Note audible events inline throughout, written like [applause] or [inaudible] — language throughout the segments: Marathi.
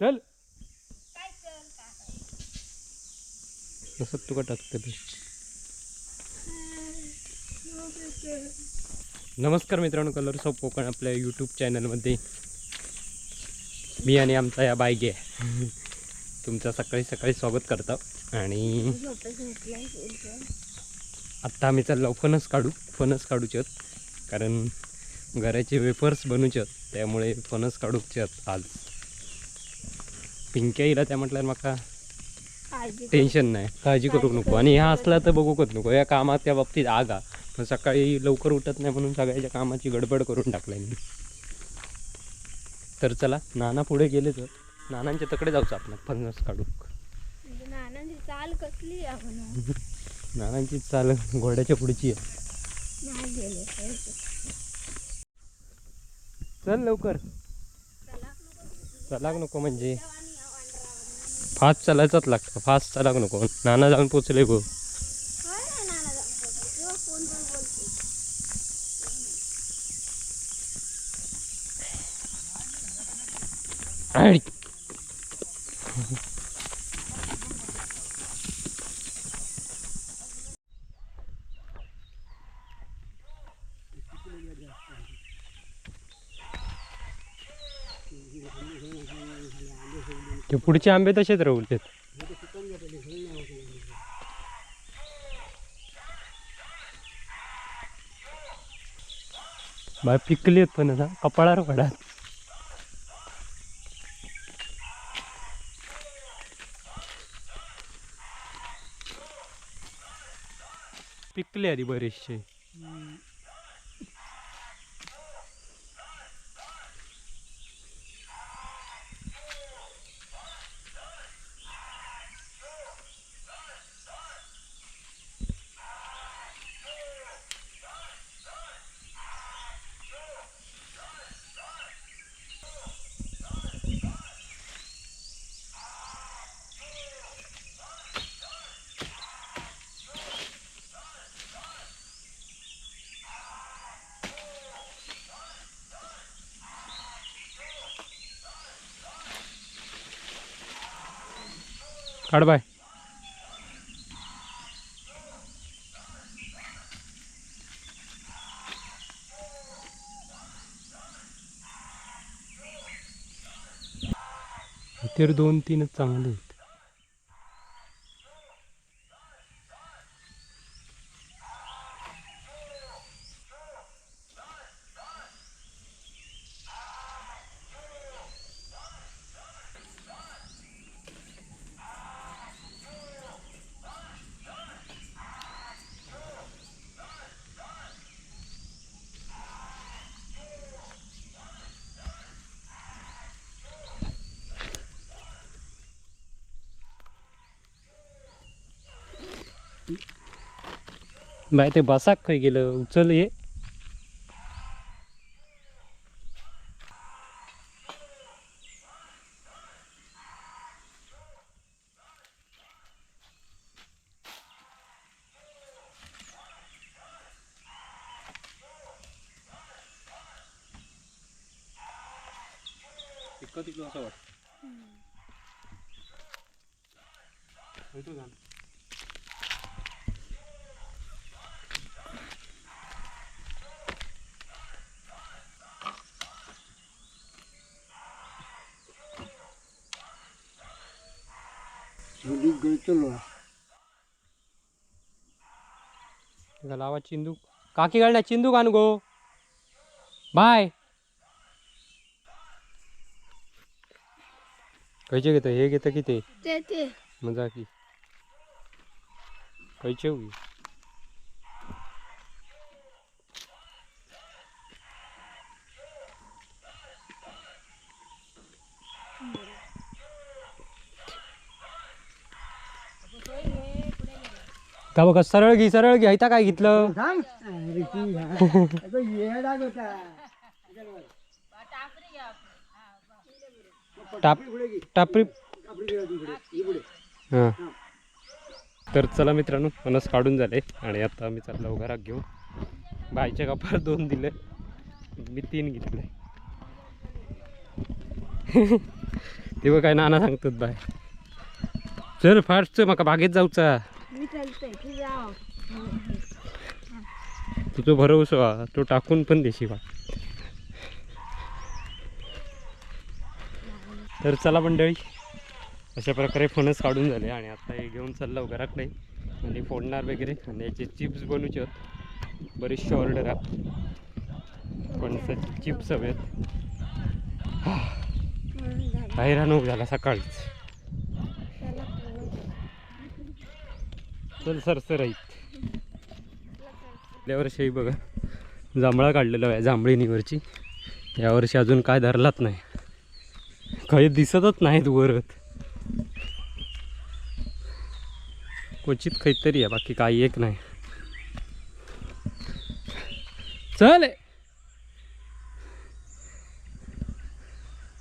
चल. काय चल काय असं तुका टाकतं ते. नमस्कार मित्रांनो कलर्स ऑफ कोकण आपल्या यूट्यूब चॅनलमध्ये मी आणि आमचा या बाईक आहे तुमचं सकाळी सकाळी स्वागत करतो. आणि आत्ता आम्ही चाललो फणस काढू फणस काढूचे कारण घराचे वेफर्स आहेत. त्यामुळे फणस काढूचे आज. पिंक्या येईल त्या म्हटल्यावर माका काळजी टेन्शन नाही. काळजी करू नको. आणि ह्या असला तर बघूकच नको. या कामाच्या बाबतीत आगा. पण सकाळी लवकर उठत नाही म्हणून सगळ्याच्या कामाची गडबड करून टाकलाय मी. तर चला नाना पुढे गेले तर नानांच्या तकडे जाऊचं आपण. फणस काढू. म्हणजे नानांची चाल कसली नानांची चाल घोड्याच्या पुढची आहे. चल लवकर. चला चलाक नको म्हणजे. फास्ट चालायचाच लागतं. फास्ट चालाक नको. नाना जाऊन पोचले गो काय नाही नाना जाऊ किंवा फोन पण बोलते आणि ते पुढचे आंबे तसेच राहू बाय पिकली आहेत पण ना कपाळावर पडात पिकले आधी बरेचसे. काढ बाय. इतर दोन तीनच चांगले. आहेत बाय ते बसाक खंय गेलं उचल ये तिकडं असं वाटतं लावा चिंदू काकी घालण्या चिंदू कान गो. बाय. खयचे घेतं हे घेतं की ते? मजा की. खयचे होई का बघा सरळ घे सरळ घे. ऐता काय घेतलं? [laughs] टाप टापरी. हां. तर चला मित्रांनो फणस काढून झाले. आणि आता आम्ही चाललो घरात घेऊन. बायच्या कपाळ दोन दिले. मी तीन घेतले. [laughs] तेव्हा काय नाना सांगतात बाय. चल फास्ट म्हाका बागेत जाऊचा. मी तू तो तुझं हा. तो टाकून पण देशी बा तर चला मंडळी अशा प्रकारे फणस काढून झाले आणि आता हे घेऊन चाललं नाही आणि फोडणार वगैरे आणि याचे चिप्स बनवूचे आहेत बरीचशी ऑर्डर आहे. फणसाचे चिप्स हवेत. बाहेर अनुभव झाला सकाळीच. चल सर आहेत आपल्या वर्षी बघा जांभळा काढलेला आहे जांभळीनीवरची. यावर्षी अजून काय धरलाच नाही. काही दिसतच नाहीत वरत. क्वचित काहीतरी आहे बाकी काही एक नाही. चल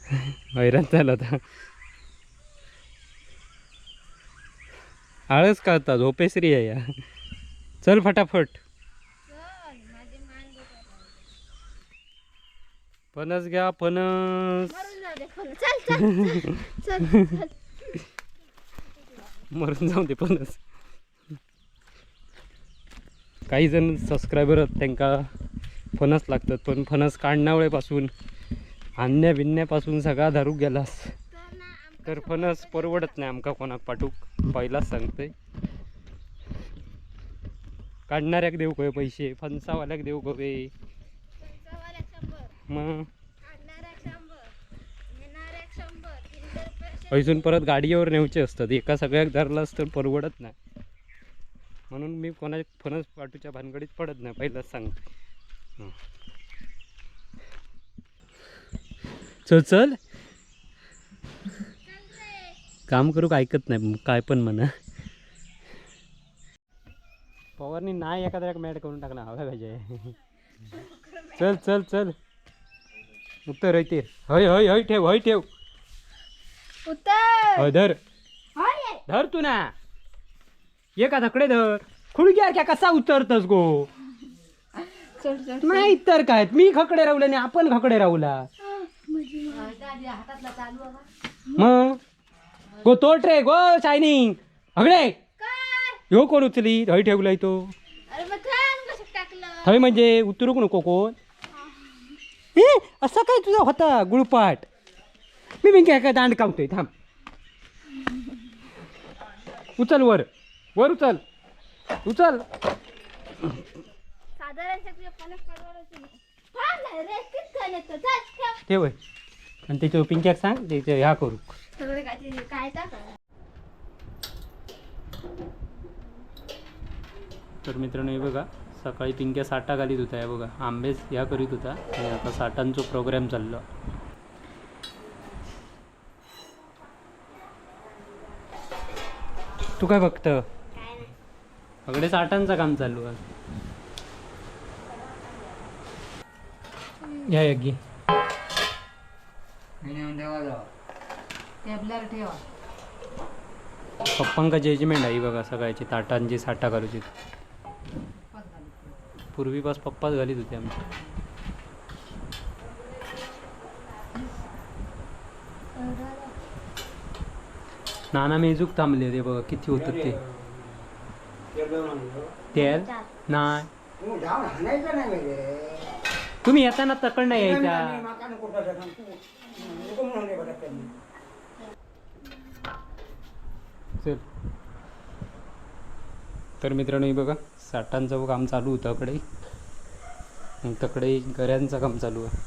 [laughs] हैराण झाला आता. आळस काढता झोपेसरी आहे या. चल फटाफट. फणस घ्या फणस. मरून जाऊ दे फणस. [laughs] काही जण सबस्क्रायबर त्यांका फणस लागतात पण फणस काढण्यावेळेपासून आणण्या बिनण्यापासून सगळा दारू गेलास. तर फणस परवडत नाही आमका कोणाक पाठूक. पहिलाच सांगतोय. काढणाऱ्याक देऊ कवे पैसे फणसावाल्याक देऊ कवे मग? पैसून परत गाडीवर नेऊचे असतात. एका सगळ्याक धरलास तर परवडत नाही. म्हणून मी कोणा फणस पाठूच्या भानगडीत पडत नाही पहिलाच सांगते. चल चल. काम करू का ऐकत नाही? काय पण म्हणा. पवारनी नाही एखाद्या मॅड करून टाकणार. हव्या पाहिजे. चल चल चल. उत्तर हय ते हय हय हय ठेव हय ठेव. उत्तर! हय धर. होय! धर तू ना. एका धकडे धर. खुडग्या क्या कसा उतरतस गो? नाही तर काय? मी खकडे राहुले आणि आपण खकडे राहुला. मग? गो तोट रे गो शायनिंग हगडे काय? ह्यो कोण उचली? हय ठेवलाय तो हय म्हणजे उतरूक नको कोण? ए असा काय तुझा होता गुळपाट? मी मी काय काय दांड कावतोय थांब. उचल वर. वर उचल. उचल. साधारण आणि त्याच्यावर पिंक्याक सांग त्याच्या ह्या करू. तर मित्रांनो हे बघा सकाळी पिंक्या साठा घालीत होता हे बघा आंबेच ह्या करीत होता. आणि आता साठांचो प्रोग्राम चाललो. तू काय बघत? सगळे साठांचं काम चालू आहे. या यज्ञी टेबलर ठेवा. पप्पांका जजमेंट आहे बघा सगळ्याची ताटांची साठा करूची. पूर्वीपास पप्पाच घालीत होते आमचे. नाना मेजूक थांबले ते बघा किती होतं ते. तेल? नाही तुम्ही येताना तकड नाही यायचा. चल तर मित्रांनो हे बघा साठांचं काम चालू होतं तकडे मग तकडे गऱ्यांचं काम चालू आहे.